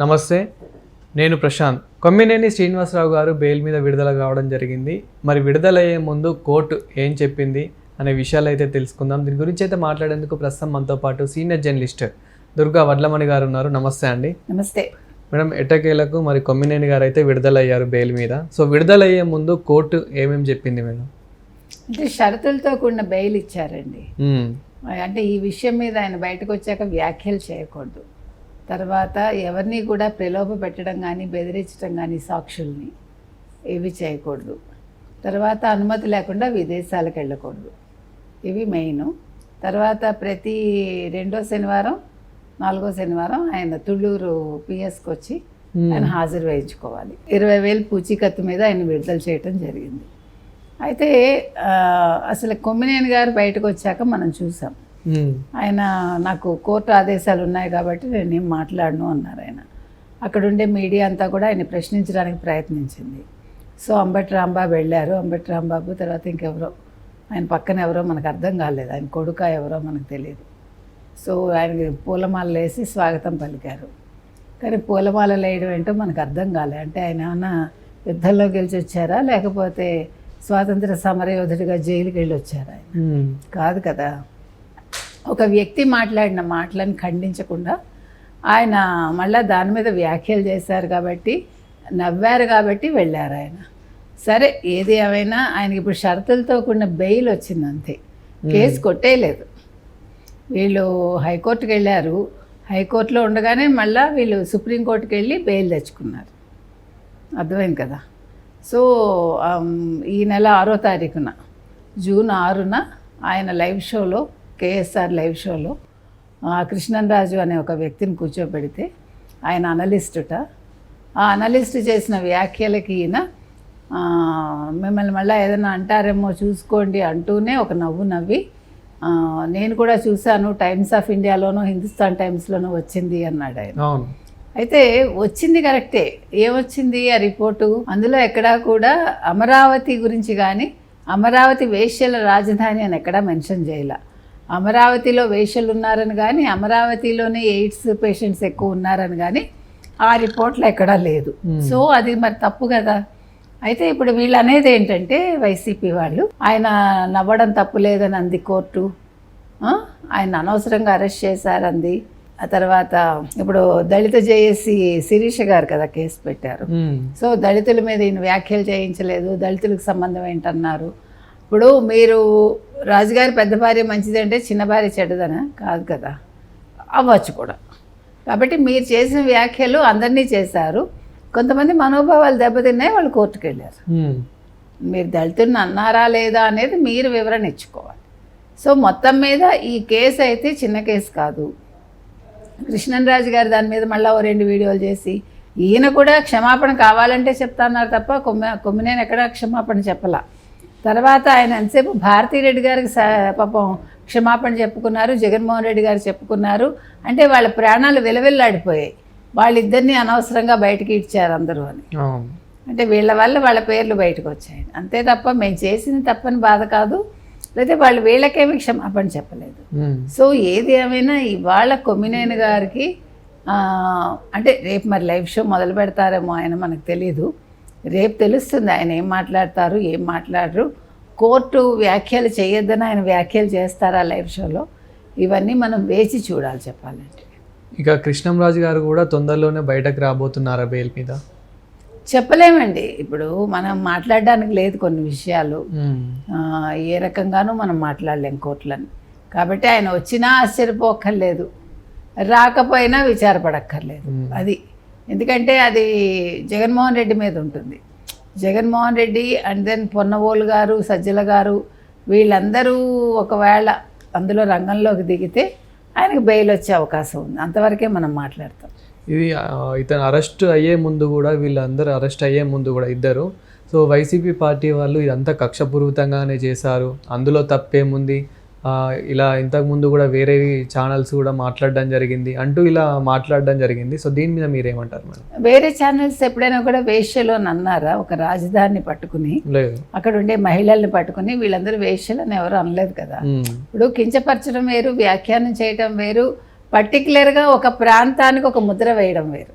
నమస్తే నేను ప్రశాంత్. కొమ్మినేని శ్రీనివాసరావు గారు బెయిల్ మీద విడుదల కావడం జరిగింది. మరి విడుదలయ్యే ముందు కోర్టు ఏం చెప్పింది అనే విషయాలు అయితే తెలుసుకుందాం. దీని గురించి అయితే మాట్లాడేందుకు ప్రస్తుతం మనతో పాటు సీనియర్ జర్నలిస్ట్ దుర్గా వడ్లమణి గారు ఉన్నారు. నమస్తే అండి. నమస్తే. మేడం ఎట్టకేలకు మరి కొమ్మినేని గారు అయితే విడుదలయ్యారు బెయిల్ మీద. సో విడుదలయ్యే ముందు కోర్టు ఏమేమి చెప్పింది మేడం? అంటే షరతులతో కూడిన బెయిల్ ఇచ్చారండి. అంటే ఈ విషయం మీద ఆయన బయటకు వచ్చాక వ్యాఖ్యలు చేయకూడదు. తర్వాత ఎవరిని కూడా ప్రలోభ పెట్టడం కానీ బెదిరించడం కానీ సాక్షుల్ని ఇవి చేయకూడదు. తర్వాత అనుమతి లేకుండా విదేశాలకు వెళ్ళకూడదు. ఇవి మెయిన్. తర్వాత ప్రతి రెండో శనివారం నాలుగో శనివారం ఆయన తుళ్ళూరు పిఎస్కి వచ్చి ఆయన హాజరు వేయించుకోవాలి. ఇరవై వేలు పూచీకత్తు మీద ఆయన విడుదల చేయటం జరిగింది. అయితే అసలు కొమ్మినేని గారు బయటకు వచ్చాక మనం చూసాం. ఆయన నాకు కోర్టు ఆదేశాలు ఉన్నాయి కాబట్టి నేనేం మాట్లాడను అన్నారు ఆయన. అక్కడ ఉండే మీడియా అంతా కూడా ఆయన ప్రశ్నించడానికి ప్రయత్నించింది. సో అంబటి రాంబాబు వెళ్ళారు. అంబటి రాంబాబు తర్వాత ఇంకెవరో? ఆయన పక్కన ఎవరో మనకు అర్థం కాలేదు. ఆయన కొడుక ఎవరో మనకు తెలియదు. సో ఆయనకి పూలమాలలు వేసి స్వాగతం పలికారు. కానీ పూలమాలలు వేయడం ఏంటో మనకు అర్థం కాలే. అంటే ఆయన ఏమన్నా యుద్ధంలో గెలిచి వచ్చారా? లేకపోతే స్వాతంత్ర సమరయోధుడిగా జైలుకి వెళ్ళి వచ్చారా ఆయన? మ్మ్. కాదు కదా. ఒక వ్యక్తి మాట్లాడిన మాటలను ఖండించకుండా ఆయన మళ్ళా దాని మీద వ్యాఖ్యలు చేశారు కాబట్టి నవ్వారు కాబట్టి వెళ్ళారు ఆయన. సరే ఏది ఏమైనా ఆయనకి ఇప్పుడు షరతులతో కూడిన బెయిల్ వచ్చింది అంతే. కేసు కొట్టేయలేదు. వీళ్ళు హైకోర్టుకి వెళ్ళారు. హైకోర్టులో ఉండగానే మళ్ళీ వీళ్ళు సుప్రీంకోర్టుకి వెళ్ళి బెయిల్ తెచ్చుకున్నారు. అర్థమైంది కదా? సో ఈ నెల ఆరో తారీఖున జూన్ ఆరున ఆయన లైవ్ షోలో కేఎస్ఆర్ లైవ్ షోలో కృష్ణన్ రాజు అనే ఒక వ్యక్తిని కూర్చోబెడితే ఆయన అనలిస్టుట. ఆ అనలిస్ట్ చేసిన వ్యాఖ్యలకి ఈయన మిమ్మల్ని మళ్ళీ ఏదైనా అంటారేమో చూసుకోండి అంటూనే ఒక నవ్వు నవ్వి నేను కూడా చూశాను టైమ్స్ ఆఫ్ ఇండియాలోనూ హిందుస్థాన్ టైమ్స్లోనూ వచ్చింది అన్నాడు ఆయన. అయితే వచ్చింది కరెక్టే. ఏమొచ్చింది ఆ రిపోర్టు? అందులో ఎక్కడా కూడా అమరావతి గురించి కానీ అమరావతి వేశ్యల రాజధాని అని ఎక్కడా మెన్షన్ చేయాల. అమరావతిలో వేశ్యలు ఉన్నారని కానీ అమరావతిలోనే ఎయిడ్స్ పేషెంట్స్ ఎక్కువ ఉన్నారని కానీ ఆ రిపోర్ట్లో ఎక్కడా లేదు. సో అది మరి తప్పు కదా? అయితే ఇప్పుడు వీళ్ళు అనేది ఏంటంటే వైసీపీ వాళ్ళు ఆయన నవ్వడం తప్పు లేదని అంది కోర్టు? ఆయన అనవసరంగా అరెస్ట్ చేశారంది. ఆ తర్వాత ఇప్పుడు దళిత జేఏసీ శిరీష గారు కదా కేసు పెట్టారు. సో దళితుల మీద ఈయన వ్యాఖ్యలు చేయించలేదు. దళితులకు సంబంధం ఏంటన్నారు? ఇప్పుడు మీరు రాజుగారి పెద్ద భార్య మంచిదంటే చిన్న భార్య చెడ్డదనా? కాదు కదా. అవ్వచ్చు కూడా. కాబట్టి మీరు చేసిన వ్యాఖ్యలు అందరినీ చేశారు. కొంతమంది మనోభావాలు దెబ్బతిన్నాయి వాళ్ళు కోర్టుకు వెళ్ళారు. మీరు దళితుడిని అన్నారా లేదా అనేది మీరు వివరణ ఇచ్చుకోవాలి. సో మొత్తం మీద ఈ కేసు అయితే చిన్న కేసు కాదు. కృష్ణన్ రాజు గారు దాని మీద మళ్ళీ ఓ రెండు వీడియోలు చేసి ఈయన కూడా క్షమాపణ కావాలంటే చెప్తాన్నారు తప్ప కొమ్మ కొమ్మినేని ఎక్కడ క్షమాపణ చెప్పలా. తర్వాత ఆయన ఎంతసేపు భారతీరెడ్డి గారికి స- పాపం క్షమాపణ చెప్పుకున్నారు జగన్మోహన్ రెడ్డి గారు చెప్పుకున్నారు. అంటే వాళ్ళ ప్రాణాలు విలవిల్లాడిపోయాయి. వాళ్ళిద్దరిని అనవసరంగా బయటికి ఇచ్చారు అందరూ అని. అంటే వీళ్ళ వల్ల వాళ్ళ పేర్లు బయటకు వచ్చాయి. అంతే తప్ప మేము చేసింది తప్పని బాధ కాదు. లేదా వాళ్ళు వీళ్ళకేమి క్షమాపణ చెప్పలేదు. సో ఏది ఏమైనా ఇవాళ కొమ్మినేని గారికి అంటే రేపు మరి లైవ్ షో మొదలు పెడతారేమో ఆయన మనకు తెలీదు. రేపు తెలుస్తుంది ఆయన ఏం మాట్లాడతారు ఏం మాట్లాడరు. కోర్టు వ్యాఖ్యలు చేయొద్దని ఆయన వ్యాఖ్యలు చేస్తారా లైవ్ షోలో? ఇవన్నీ మనం వేచి చూడాలి చెప్పాలంటే. ఇక కృష్ణంరాజు గారు కూడా తొందరలోనే బయటకు రాబోతున్నారా బెయిల్ మీద? చెప్పలేమండి. ఇప్పుడు మనం మాట్లాడడానికి లేదు కొన్ని విషయాలు. ఏ రకంగానూ మనం మాట్లాడలేం కోర్టులని. కాబట్టి ఆయన వచ్చినా ఆశ్చర్యపోక్కర్లేదు. రాకపోయినా విచారపడక్కర్లేదు. అది. ఎందుకంటే అది జగన్మోహన్ రెడ్డి మీద ఉంటుంది. జగన్మోహన్ రెడ్డి అండ్ దెన్ పొన్నవోలు గారు సజ్జల గారు వీళ్ళందరూ ఒకవేళ అందులో రంగంలోకి దిగితే ఆయనకు బెయిల్ వచ్చే అవకాశం ఉంది. అంతవరకే మనం మాట్లాడతాం. ఇది ఇతను అరెస్ట్ అయ్యే ముందు కూడా వీళ్ళందరూ అరెస్ట్ అయ్యే ముందు కూడా ఇద్దరు. సో వైసీపీ పార్టీ వాళ్ళు ఇదంతా కక్షపూరితంగానే చేశారు. అందులో తప్పేముంది? ఇలా ఇంతకుముందు కూడా వేరే ఛానల్స్ కూడా మాట్లాడడం జరిగింది అంటూ ఇలా మాట్లాడడం జరిగింది. సో దీని మీద మీరేమంటారు మేడం? వేరే ఛానల్స్ ఎప్పుడైనా కూడా వేశ్యలు అని అన్నారా? ఒక రాజధానిని పట్టుకుని లేదు. అక్కడ ఉండే మహిళల్ని పట్టుకుని వీళ్ళందరూ వేశ్యలు అని ఎవరు అనలేదు కదా. ఇప్పుడు కించపరచడం వేరు వ్యాఖ్యానం చేయటం వేరు పర్టికులర్గా ఒక ప్రాంతానికి ఒక ముద్ర వేయడం వేరు.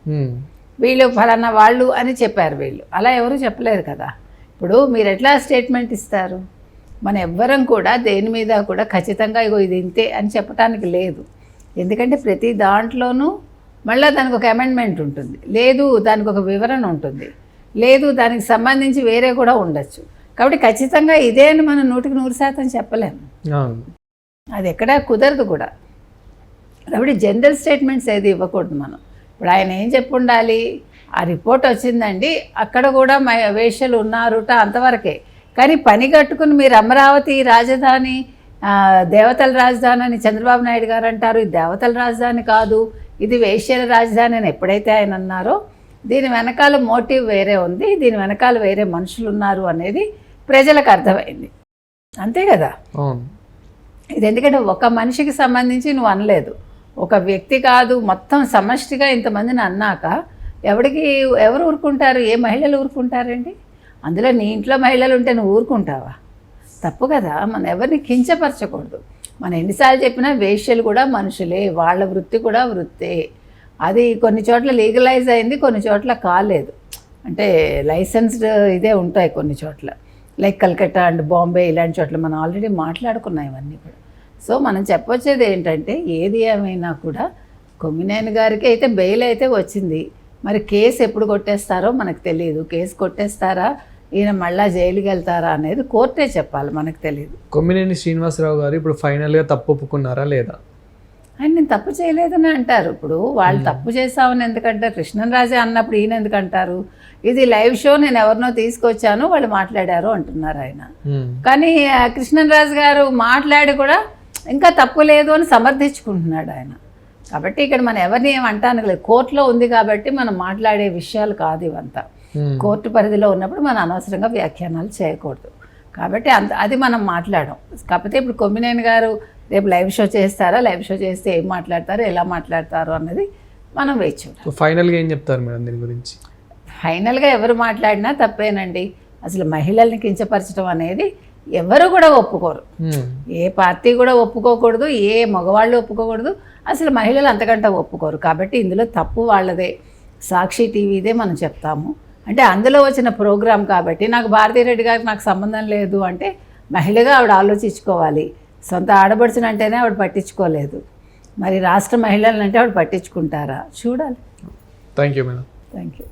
వీళ్ళు ఫలానా వాళ్ళు అని చెప్పారు వీళ్ళు. అలా ఎవరు చెప్పలేరు కదా. ఇప్పుడు మీరు ఎట్లా స్టేట్మెంట్ ఇస్తారు? మన ఎవ్వరం కూడా దేని మీద కూడా ఖచ్చితంగా ఇగో ఇది ఇంతే అని చెప్పడానికి లేదు. ఎందుకంటే ప్రతి దాంట్లోనూ మళ్ళీ దానికి ఒక అమెండ్మెంట్ ఉంటుంది. లేదు దానికి ఒక వివరణ ఉంటుంది. లేదు దానికి సంబంధించి వేరే కూడా ఉండొచ్చు. కాబట్టి ఖచ్చితంగా ఇదే అని మనం నూటికి నూరు శాతం చెప్పలేము అది ఎక్కడా కుదరదు కూడా. కాబట్టి జనరల్ స్టేట్మెంట్స్ ఏది ఇవ్వకూడదు మనం. ఇప్పుడు ఆయన ఏం చెప్పు ఉండాలి ఆ రిపోర్ట్ వచ్చిందండి. అక్కడ కూడా మ వేష్యలు ఉన్నారుట అంతవరకే. కానీ పని కట్టుకుని మీరు అమరావతి రాజధాని దేవతల రాజధాని అని చంద్రబాబు నాయుడు గారు అంటారు. ఇది దేవతల రాజధాని కాదు. ఇది వేశ్యల రాజధాని అని ఎప్పుడైతే ఆయన అన్నారో దీని వెనకాల మోటివ్ వేరే ఉంది. దీని వెనకాల వేరే మనుషులు ఉన్నారు అనేది ప్రజలకు అర్థమైంది. అంతే కదా? ఇది ఎందుకంటే ఒక మనిషికి సంబంధించి నువ్వు అనలేదు. ఒక వ్యక్తి కాదు. మొత్తం సమష్టిగా ఇంతమందిని అన్నాక ఎవరికి ఎవరు ఊరుకుంటారు? ఏ మహిళలు ఊరుకుంటారండి? అందులో నీ ఇంట్లో మహిళలు ఉంటే నువ్వు ఊరుకుంటావా? తప్పు కదా. మనం ఎవరిని కించపరచకూడదు. మనం ఎన్నిసార్లు చెప్పినా వేష్యలు కూడా మనుషులే వాళ్ళ వృత్తి కూడా వృత్తే. అది కొన్ని చోట్ల లీగలైజ్ అయింది కొన్ని చోట్ల కాలేదు. అంటే లైసెన్స్డ్ ఇదే ఉంటాయి కొన్ని చోట్ల. లైక్ కల్కట్టా అండ్ బాంబే ఇలాంటి చోట్ల మనం ఆల్రెడీ మాట్లాడుకున్నాం ఇవన్నీ కూడా. సో మనం చెప్పొచ్చేది ఏంటంటే ఏది ఏమైనా కూడా కొమ్మినేని గారికి అయితే బెయిల్ అయితే వచ్చింది. మరి కేసు ఎప్పుడు కొట్టేస్తారో మనకు తెలియదు కేసు కొట్టేస్తారా? ఈయన మళ్ళా జైలుకి వెళ్తారా అనేది కోర్టే చెప్పాలి మనకు తెలియదు కొమ్మినేని శ్రీనివాసరావు గారు ఇప్పుడు ఫైనల్గా తప్పు ఒప్పుకున్నారా లేదా? ఆయన నేను తప్పు చేయలేదని అంటారు. ఇప్పుడు వాళ్ళు తప్పు చేసామని ఎందుకంటారు? కృష్ణరాజే అన్నప్పుడు ఈయన ఎందుకంటారు? ఇది లైవ్ షో నేను ఎవరినో తీసుకొచ్చాను వాళ్ళు మాట్లాడారు అంటున్నారు ఆయన. కానీ కృష్ణరాజు గారు మాట్లాడి కూడా ఇంకా తప్పు లేదు అని సమర్థించుకుంటున్నాడు ఆయన. కాబట్టి ఇక్కడ మనం ఎవరిని ఏం అంటానికి లేదు. కోర్టులో ఉంది కాబట్టి మనం మాట్లాడే విషయాలు కాదు ఇవంతా. కోర్టు పరిధిలో ఉన్నప్పుడు మనం అనవసరంగా వ్యాఖ్యానాలు చేయకూడదు. కాబట్టి అంత అది మనం మాట్లాడడం. కాకపోతే ఇప్పుడు కొమ్మినేని గారు రేపు లైవ్ షో చేస్తారా? లైవ్ షో చేస్తే ఏం మాట్లాడతారు? ఎలా మాట్లాడతారు అన్నది మనం వేచి చూడాలి. ఫైనల్గా ఏం చెప్తారు మేడం దీని గురించి? ఫైనల్గా ఎవరు మాట్లాడినా తప్పేనండి. అసలు మహిళల్ని కించపరచడం అనేది ఎవరు కూడా ఒప్పుకోరు. ఉమ్, ఏ పార్టీ కూడా ఒప్పుకోకూడదు ఏ మగవాళ్ళు ఒప్పుకోకూడదు. అసలు మహిళలు అంతకంటే ఒప్పుకోరు. కాబట్టి ఇందులో తప్పు వాళ్ళదే. సాక్షి టీవీదే మనం చెప్తాము. అంటే అందులో వచ్చిన ప్రోగ్రాం కాబట్టి నాకు భారతీరెడ్డి గారికి నాకు సంబంధం లేదు అంటే మహిళగా ఆవిడ ఆలోచించుకోవాలి. సొంత ఆడబడుచునంటేనే ఆవిడ పట్టించుకోలేదు. మరి రాష్ట్ర మహిళలంటే ఆవిడ పట్టించుకుంటారా? చూడాలి. Thank you madam thank you